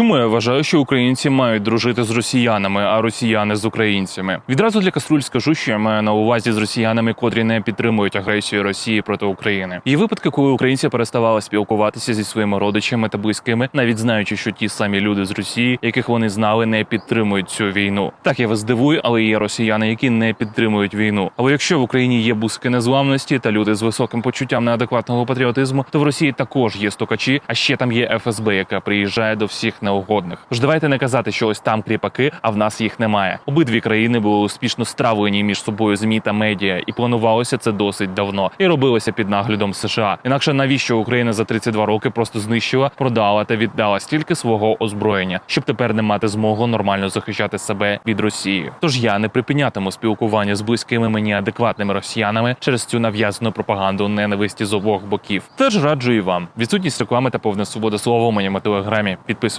Чому я вважаю, що українці мають дружити з росіянами, а росіяни з українцями? Відразу для каструль скажу, що я маю на увазі з росіянами, котрі не підтримують агресію Росії проти України. Є випадки, коли українці переставали спілкуватися зі своїми родичами та близькими, навіть знаючи, що ті самі люди з Росії, яких вони знали, не підтримують цю війну. Так я вас здивую, але є росіяни, які не підтримують війну. Але якщо в Україні є бузки незламності та люди з високим почуттям неадекватного патріотизму, то в Росії також є стукачі, а ще там є ФСБ, яка приїжджає до всіх неугодних. Ж давайте не казати, що ось там кріпаки, а в нас їх немає. Обидві країни були успішно стравлені між собою змі та медіа, і планувалося це досить давно і робилося під наглядом США. Інакше навіщо Україна за 32 роки просто знищила, продала та віддала стільки свого озброєння, щоб тепер не мати змогу нормально захищати себе від Росії. Тож я не припинятиму спілкування з близькими мені адекватними росіянами через цю нав'язану пропаганду ненависті з обох боків. Теж раджу і вам. Відсутність реклами та повна свобода слова у моєму телеграмі. Підписуйтесь.